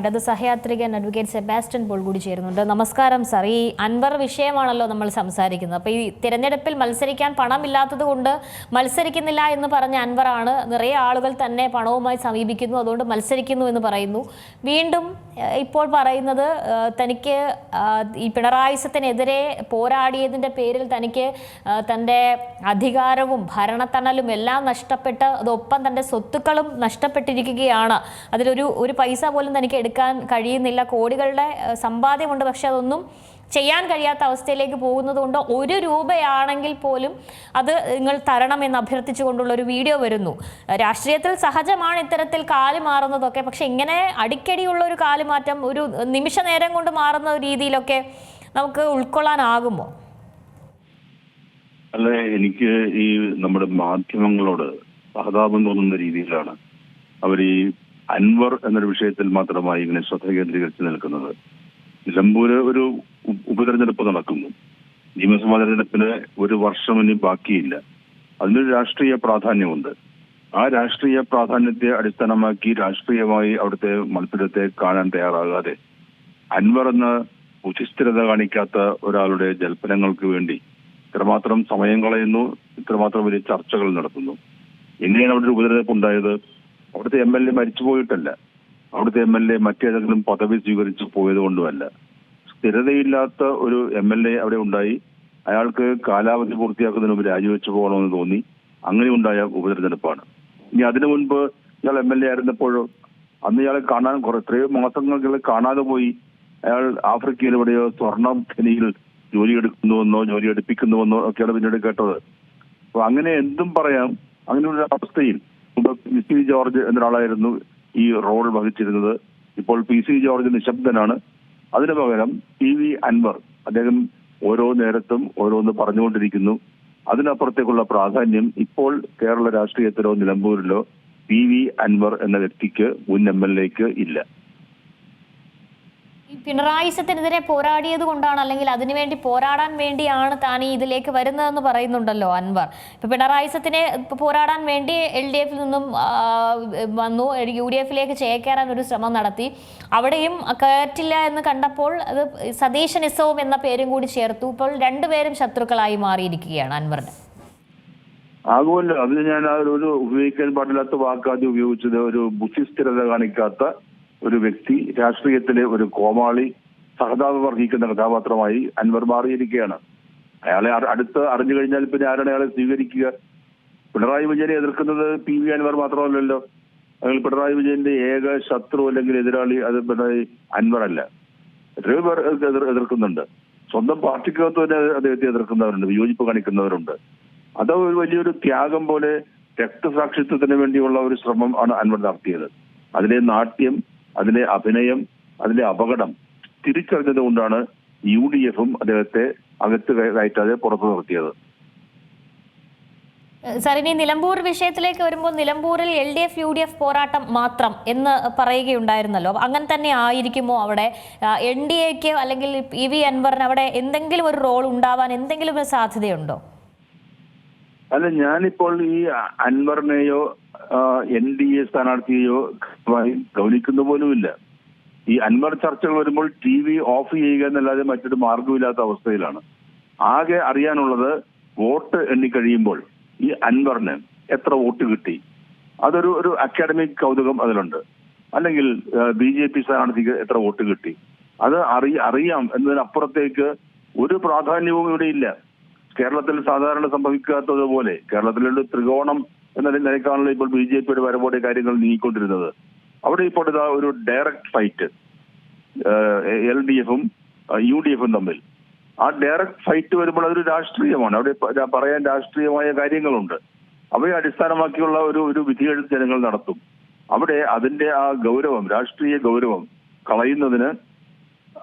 ഇടത് സഹയാത്രികൻ advocate Sebastian Paul കൂടി ചേരുന്നുണ്ട്. നമസ്കാരം സർ ഈ അൻവർ വിഷയമാണല്ലോ നമ്മൾ സംസാരിക്കുന്നത്. അപ്പോൾ ഈ തിരഞ്ഞെടുപ്പിൽ മത്സരിക്കാൻ പണമില്ലാത്തത് കൊണ്ട് മത്സരിക്കുന്നില്ല എന്ന് പറഞ്ഞ അൻവറാണ് നിറയെ ആളുകൾ തന്നെ പണവുമായി സമീപിക്കുന്നു. അതുകൊണ്ട് മത്സരിക്കുന്നു എന്ന് പറയുന്നു. വീണ്ടും ഇപ്പോൾ പറയുന്നത് തനിക്ക് ഈ പിണറായിസത്തിനെതിരെ പോരാടിയതിന്റെ പേരിൽ തനിക്ക് തന്റെ അധികാരവും ഭരണത്തണലും എല്ലാം നഷ്ടപ്പെട്ട് അതൊപ്പം തന്റെ സ്വത്തുക്കളും നഷ്ടപ്പെട്ടിരിക്കുകയാണ്. അതിലൊരു ഒരു പൈസ പോലും തനിക്ക് എടുക്കാൻ കഴിയുന്നില്ല. കോടികളുടെ സമ്പാദ്യമുണ്ട്. പക്ഷെ അതൊന്നും ചെയ്യാൻ കഴിയാത്ത അവസ്ഥയിലേക്ക് പോകുന്നത് കൊണ്ട് ഒരു രൂപയാണെങ്കിൽ പോലും അത് നിങ്ങൾ തരണം എന്ന് അഭ്യർത്ഥിച്ചുകൊണ്ടുള്ള ഒരു വീഡിയോ വരുന്നു. രാഷ്ട്രീയത്തിൽ സഹജമാണ് ഇത്തരത്തിൽ കാൽ മാറുന്നതൊക്കെ. പക്ഷെ ഇങ്ങനെ അടിക്കടിയുള്ള ഒരു കാലുമാറ്റം ഒരു നിമിഷ നേരം കൊണ്ട് മാറുന്ന രീതിയിലൊക്കെ നമുക്ക് ഉൾക്കൊള്ളാനാകുമോ? അല്ല എനിക്ക് ഈ നമ്മുടെ മാധ്യമങ്ങളോട് സഹതാപം തോന്നുന്ന രീതിയിലാണ് അവർ ഈ അൻവർ എന്നൊരു വിഷയത്തിൽ മാത്രമായി ഇങ്ങനെ ശ്രദ്ധ കേന്ദ്രീകരിച്ച് നിൽക്കുന്നത്. നിലമ്പൂര് ഒരു ഉപതെരഞ്ഞെടുപ്പ് നടക്കുന്നു. നിയമസഭാ തെരഞ്ഞെടുപ്പിന് ഒരു വർഷം ഇനി ബാക്കിയില്ല. അതിനൊരു രാഷ്ട്രീയ പ്രാധാന്യമുണ്ട്. ആ രാഷ്ട്രീയ പ്രാധാന്യത്തെ അടിസ്ഥാനമാക്കി രാഷ്ട്രീയമായി അവിടുത്തെ മത്സരത്തെ കാണാൻ തയ്യാറാകാതെ അൻവർ എന്ന ഉചിസ്ഥിരത കാണിക്കാത്ത ഒരാളുടെ ജൽപ്പനങ്ങൾക്ക് വേണ്ടി ഇത്രമാത്രം സമയം കളയുന്നു ഇത്രമാത്രം വലിയ ചർച്ചകൾ നടത്തുന്നു. എങ്ങനെയാണ് അവിടെ ഒരു ഉപതെരഞ്ഞെടുപ്പ് ഉണ്ടായത്? അവിടുത്തെ എം എൽ എ മരിച്ചു പോയിട്ടല്ല. അവിടുത്തെ എം എൽ എ മറ്റേതെങ്കിലും പദവി സ്വീകരിച്ചു പോയത് കൊണ്ടുമല്ല. സ്ഥിരതയില്ലാത്ത ഒരു എം എൽ എ അവിടെ ഉണ്ടായി. അയാൾക്ക് കാലാവധി പൂർത്തിയാക്കുന്നതിന് മുമ്പ് രാജിവെച്ചു പോകണമെന്ന് തോന്നി. അങ്ങനെ ഉണ്ടായ ഉപതെരഞ്ഞെടുപ്പാണ്. ഇനി അതിനു മുൻപ് ഇയാൾ എം എൽ എ ആയിരുന്നപ്പോഴോ അന്ന് ഇയാളെ കാണാൻ കുറെ എത്രയോ മാസങ്ങൾക്ക് കാണാതെ പോയി. അയാൾ ആഫ്രിക്കയിൽ എവിടെയോ സ്വർണം ഖനിയിൽ ജോലി എടുക്കുന്നുവെന്നോ ജോലി എടുപ്പിക്കുന്നുവെന്നോ ഒക്കെയാണ് പിന്നീട് കേട്ടത്. അപ്പൊ അങ്ങനെ എന്തും പറയാം. അങ്ങനെ ഒരു അവസ്ഥയിൽ മുമ്പ് പി സി ജോർജ് എന്നൊരാളായിരുന്നു ഈ റോൾ വഹിച്ചിരുന്നത്. ഇപ്പോൾ പി സി ജോർജ് നിശബ്ദനാണ്. അതിനു പകരം പി വി അൻവർ അദ്ദേഹം ഓരോ നേരത്തും ഓരോന്ന് പറഞ്ഞുകൊണ്ടിരിക്കുന്നു. അതിനപ്പുറത്തേക്കുള്ള പ്രാധാന്യം ഇപ്പോൾ കേരള രാഷ്ട്രീയത്തിലോ നിലമ്പൂരിലോ പി വി അൻവർ എന്ന വ്യക്തിക്ക് മുൻ എം എൽ എക്ക് ഇല്ല. പിണറായിസത്തിനെതിരെ പോരാടിയത് കൊണ്ടാണ് അല്ലെങ്കിൽ അതിനുവേണ്ടി പോരാടാൻ വേണ്ടിയാണ് താൻ ഈ ഇതിലേക്ക് വരുന്നതെന്ന് പറയുന്നുണ്ടല്ലോ അൻവർ. ഇപ്പൊ പിണറായിസത്തിനെ പോരാടാൻ വേണ്ടി എൽ ഡി എഫിൽ നിന്നും വന്നു യു ഡി എഫിലേക്ക് ചേക്കേറാൻ ഒരു ശ്രമം നടത്തി. അവിടെയും കയറ്റില്ല എന്ന് കണ്ടപ്പോൾ അത് സതീശനിസവും എന്ന പേരും കൂടി ചേർത്തു. ഇപ്പോൾ രണ്ടുപേരും ശത്രുക്കളായി മാറിയിരിക്കുകയാണ് അൻവറിന്. ആകുമല്ലോ. അതിന് ഞാൻ ഒരു ഉപയോഗിക്കാൻ പാടില്ലാത്ത വാക്കാദ്യം ഉപയോഗിച്ചത് ഒരു ബുദ്ധിസ്ഥിരത കാണിക്കാത്ത ഒരു വ്യക്തി രാഷ്ട്രീയത്തിലെ ഒരു കോമാളി സഹതാപ വർഗീക്കുന്ന കഥാപാത്രമായി അൻവർ മാറിയിരിക്കുകയാണ്. അയാളെ അടുത്ത് അറിഞ്ഞു കഴിഞ്ഞാൽ പിന്നെ ആരാണ് അയാളെ സ്വീകരിക്കുക? പിണറായി വിജയനെ എതിർക്കുന്നത് പി വി അൻവർ മാത്രമല്ലല്ലോ. അല്ലെങ്കിൽ പിണറായി വിജയന്റെ ഏക ശത്രു അല്ലെങ്കിൽ എതിരാളി അത് പിണറായി അൻവർ അല്ല. എത്രയോ പേർ എതിർക്കുന്നുണ്ട്. സ്വന്തം പാർട്ടിക്കകത്ത് തന്നെ അദ്ദേഹത്തെ എതിർക്കുന്നവരുണ്ട് വിയോജിപ്പ് കാണിക്കുന്നവരുണ്ട്. അത് ഒരു വലിയൊരു ത്യാഗം പോലെ രക്തസാക്ഷിത്വത്തിന് വേണ്ടിയുള്ള ഒരു ശ്രമം ആണ് അൻവർ നടത്തിയത്. അതിലെ നാട്യം അതിലെ അഭിനയം അതിലെ അപകടം തിരിച്ചറിഞ്ഞത് കൊണ്ടാണ് യു ഡി എഫും അദ്ദേഹത്തെ അകത്ത് കയ- കയറ്റാതെ പുറത്തു നിർത്തിയത്. സാർ ഇനി നിലമ്പൂർ വിഷയത്തിലേക്ക് വരുമ്പോൾ നിലമ്പൂരിൽ L D F U D F പോരാട്ടം മാത്രം എന്ന് പറയുകയുണ്ടായിരുന്നല്ലോ. അങ്ങനെ തന്നെ ആയിരിക്കുമോ അവിടെ? എൻ ഡി എക്ക് അല്ലെങ്കിൽ പി വി അൻവറിന് അവിടെ എന്തെങ്കിലും ഒരു റോൾ ഉണ്ടാവാൻ എന്തെങ്കിലും ഒരു സാധ്യതയുണ്ടോ? അല്ല ഞാനിപ്പോൾ ഈ അൻവറിനെയോ എൻ ഡി എ സ്ഥാനാർത്ഥിയെയോ ഗൗനിക്കുന്ന പോലുമില്ല. ഈ അൻവർ ചർച്ചകൾ വരുമ്പോൾ ടി വി ഓഫ് ചെയ്യുക എന്നല്ലാതെ മറ്റൊരു മാർഗമില്ലാത്ത അവസ്ഥയിലാണ്. ആകെ അറിയാനുള്ളത് വോട്ട് എണ്ണിക്കഴിയുമ്പോൾ ഈ അൻവറിന് എത്ര വോട്ട് കിട്ടി. അതൊരു ഒരു അക്കാഡമിക് കൗതുകം അതിലുണ്ട്. അല്ലെങ്കിൽ ബി ജെ പി സ്ഥാനാർത്ഥിക്ക് എത്ര വോട്ട് കിട്ടി. അത് അറി അറിയാം എന്നതിനപ്പുറത്തേക്ക് ഒരു പ്രാധാന്യവും ഇവിടെ ഇല്ല. കേരളത്തിൽ സാധാരണ സംഭവിക്കാത്തതുപോലെ കേരളത്തിലുള്ള ത്രികോണം എന്ന നിലയ്ക്കാണല്ലോ ഇപ്പോൾ ബി ജെ പിയുടെ വരവോടെ കാര്യങ്ങൾ നീങ്ങിക്കൊണ്ടിരുന്നത്. അവിടെ ഇപ്പോൾ ഇതാ ഒരു ഡയറക്റ്റ് ഫൈറ്റ് എൽ ഡി എഫും യു ഡി എഫും തമ്മിൽ. ആ ഡയറക്റ്റ് ഫൈറ്റ് വരുമ്പോൾ അതൊരു രാഷ്ട്രീയമാണ്. അവിടെ പറയാൻ രാഷ്ട്രീയമായ കാര്യങ്ങളുണ്ട്. അവയെ അടിസ്ഥാനമാക്കിയുള്ള ഒരു ഒരു വിധിയെഴുത്ത് ജനങ്ങൾ നടത്തും. അവിടെ അതിന്റെ ആ ഗൗരവം രാഷ്ട്രീയ ഗൗരവം കളയുന്നതിന്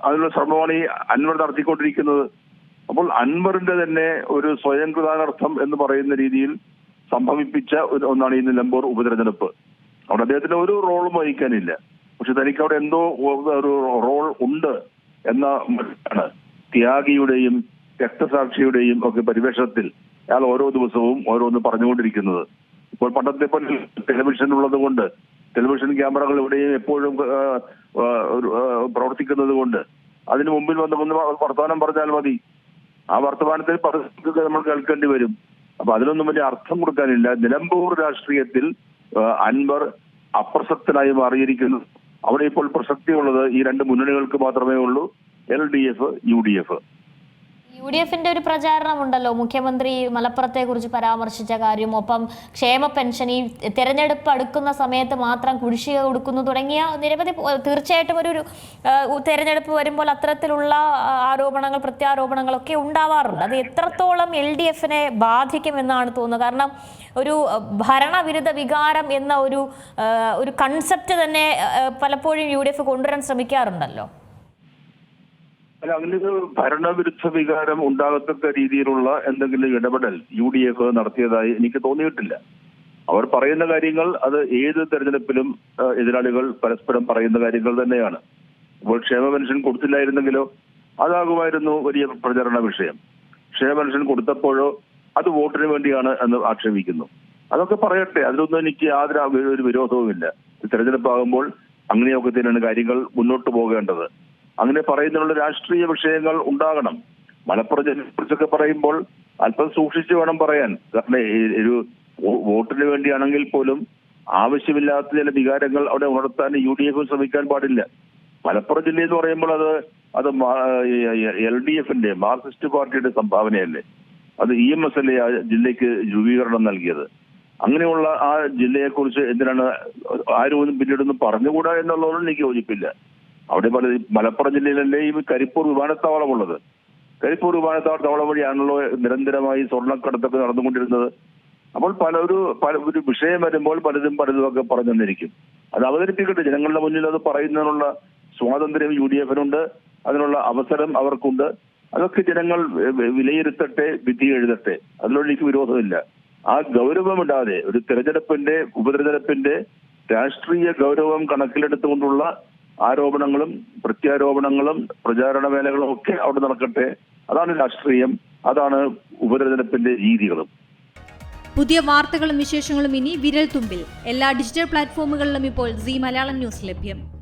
അതിനുള്ള ശ്രമമാണ് ഈ അൻവർ നടത്തിക്കൊണ്ടിരിക്കുന്നത്. അപ്പോൾ അൻവറിന്റെ തന്നെ ഒരു സ്വയം കൃതാനർത്ഥം എന്ന് പറയുന്ന രീതിയിൽ സംഭവിപ്പിച്ച ഒരു ഒന്നാണ് ഈ നിലമ്പൂർ ഉപതെരഞ്ഞെടുപ്പ്. അവിടെ അദ്ദേഹത്തിന് ഒരു റോളും വഹിക്കാനില്ല. പക്ഷെ തനിക്ക് അവിടെ എന്തോ ഒരു റോൾ ഉണ്ട് എന്ന ത്യാഗിയുടെയും രക്തസാക്ഷിയുടെയും ഒക്കെ പരിവേഷത്തിൽ അയാൾ ഓരോ ദിവസവും ഓരോന്ന് പറഞ്ഞുകൊണ്ടിരിക്കുന്നത്. ഇപ്പോൾ പണ്ടത്തെ പോലെ ടെലിവിഷൻ ഉള്ളത് കൊണ്ട് ടെലിവിഷൻ ക്യാമറകൾ ഇവിടെയും എപ്പോഴും പ്രവർത്തിക്കുന്നത് കൊണ്ട് അതിന് മുമ്പിൽ വന്ന് വർത്തമാനം പറഞ്ഞാൽ മതി. ആ വർത്തമാനത്തിൽ പറഞ്ഞത് നമ്മൾ കേൾക്കേണ്ടി വരും. അപ്പൊ അതിനൊന്നും വലിയ അർത്ഥം കൊടുക്കാനില്ല. നിലമ്പൂർ രാഷ്ട്രീയത്തിൽ അൻവർ അപ്രസക്തനായി മാറിയിരിക്കുന്നു. അവിടെ ഇപ്പോൾ പ്രസക്തിയുള്ളത് ഈ രണ്ട് മുന്നണികൾക്ക് മാത്രമേ ഉള്ളൂ. L D F U D F. U D എഫിന്റെ ഒരു പ്രചാരണമുണ്ടല്ലോ. മുഖ്യമന്ത്രി മലപ്പുറത്തെ കുറിച്ച് പരാമർശിച്ച കാര്യം ഒപ്പം ക്ഷേമ പെൻഷൻ ഈ തെരഞ്ഞെടുപ്പ് അടുക്കുന്ന സമയത്ത് മാത്രം കുടിശ്ശിക കൊടുക്കുന്നു തുടങ്ങിയ നിരവധി തീർച്ചയായിട്ടും ഒരു തെരഞ്ഞെടുപ്പ് വരുമ്പോൾ അത്തരത്തിലുള്ള ആരോപണങ്ങൾ പ്രത്യാരോപണങ്ങളൊക്കെ ഉണ്ടാവാറുണ്ട്. അത് എത്രത്തോളം എൽ ഡി എഫിനെ ബാധിക്കുമെന്നാണ് തോന്നുന്നത്. കാരണം ഒരു ഭരണവിരുദ്ധ വികാരം എന്ന ഒരു ഒരു കൺസെപ്റ്റ് തന്നെ പലപ്പോഴും യു ഡി എഫ് കൊണ്ടുവരാൻ ശ്രമിക്കാറുണ്ടല്ലോ. അല്ല അങ്ങനെ ഭരണവിരുദ്ധ വികാരം ഉണ്ടാകത്തക്ക രീതിയിലുള്ള എന്തെങ്കിലും ഇടപെടൽ യു ഡി എഫ് നടത്തിയതായി എനിക്ക് തോന്നിയിട്ടില്ല. അവർ പറയുന്ന കാര്യങ്ങൾ അത് ഏത് തെരഞ്ഞെടുപ്പിലും എതിരാളികൾ പരസ്പരം പറയുന്ന കാര്യങ്ങൾ തന്നെയാണ്. ഇപ്പോൾ ക്ഷേമ പെൻഷൻ കൊടുത്തില്ലായിരുന്നെങ്കിലോ അതാകുമായിരുന്നു വലിയ പ്രചരണ വിഷയം. ക്ഷേമ പെൻഷൻ കൊടുത്തപ്പോഴോ അത് വോട്ടിന് വേണ്ടിയാണ് എന്ന് ആക്ഷേപിക്കുന്നു. അതൊക്കെ പറയട്ടെ അതിലൊന്നും എനിക്ക് യാതൊരു ഒരു വിരോധവുമില്ല. തെരഞ്ഞെടുപ്പാകുമ്പോൾ അങ്ങനെയൊക്കെ തന്നെയാണ് കാര്യങ്ങൾ മുന്നോട്ട് പോകേണ്ടത്. അങ്ങനെ പറയുന്നതിനുള്ള രാഷ്ട്രീയ വിഷയങ്ങൾ ഉണ്ടാകണം. മലപ്പുറം കുറിച്ചൊക്കെ പറയുമ്പോൾ അല്പം സൂക്ഷിച്ചു വേണം പറയാൻ. കാരണം ഒരു വോട്ടിന് വേണ്ടിയാണെങ്കിൽ പോലും ആവശ്യമില്ലാത്ത ചില വികാരങ്ങൾ അവിടെ ഉണർത്താൻ യു ഡി എഫ് ശ്രമിക്കാൻ പാടില്ല. മലപ്പുറം ജില്ല എന്ന് പറയുമ്പോൾ അത് അത് എൽ ഡി എഫിന്റെ മാർക്സിസ്റ്റ് പാർട്ടിയുടെ സംഭാവനയല്ലേ? അത് ഇ എം എസ് അല്ലേ ആ ജില്ലയ്ക്ക് രൂപീകരണം നൽകിയത്. അങ്ങനെയുള്ള ആ ജില്ലയെക്കുറിച്ച് എന്തിനാണ് ആരും ഒന്നും പിന്നീടൊന്നും പറഞ്ഞുകൂടാ എന്നുള്ളതോടും എനിക്ക് യോജിപ്പില്ല. അവിടെ പല മലപ്പുറം ജില്ലയിലല്ലേ ഈ കരിപ്പൂർ വിമാനത്താവളം ഉള്ളത്? കരിപ്പൂർ വിമാനത്താവളം വഴിയാണല്ലോ നിരന്തരമായി സ്വർണക്കടത്തൊക്കെ നടന്നുകൊണ്ടിരുന്നത്. അപ്പോൾ പല ഒരു പല ഒരു വിഷയം വരുമ്പോൾ പലതും പലതും ഒക്കെ പറഞ്ഞു തന്നിരിക്കും. അത് അവതരിപ്പിക്കട്ടെ. ജനങ്ങളുടെ മുന്നിൽ അത് പറയുന്നതിനുള്ള സ്വാതന്ത്ര്യം യു ഡി എഫിനുണ്ട് അതിനുള്ള അവസരം അവർക്കുണ്ട്. അതൊക്കെ ജനങ്ങൾ വിലയിരുത്തട്ടെ വിധി എഴുതട്ടെ. അതിനോട് എനിക്ക് വിരോധമില്ല. ആ ഗൗരവമിടാതെ ഒരു തെരഞ്ഞെടുപ്പിന്റെ ഉപതെരഞ്ഞെടുപ്പിന്റെ രാഷ്ട്രീയ ഗൗരവം കണക്കിലെടുത്തുകൊണ്ടുള്ള ആരോപണങ്ങളും പ്രത്യാരോപണങ്ങളും പ്രചാരണ വേലകളും ഒക്കെ അവിടെ നടക്കട്ടെ. അതാണ് രാഷ്ട്രീയം. അതാണ് ഉപതെരഞ്ഞെടുപ്പിന്റെ രീതികളും. പുതിയ വാർത്തകളും വിശേഷങ്ങളും ഇനി വിരൽ തുമ്പിൽ എല്ലാ ഡിജിറ്റൽ പ്ലാറ്റ്ഫോമുകളിലും ഇപ്പോൾ സി മലയാളം ന്യൂസ് ലഭ്യം.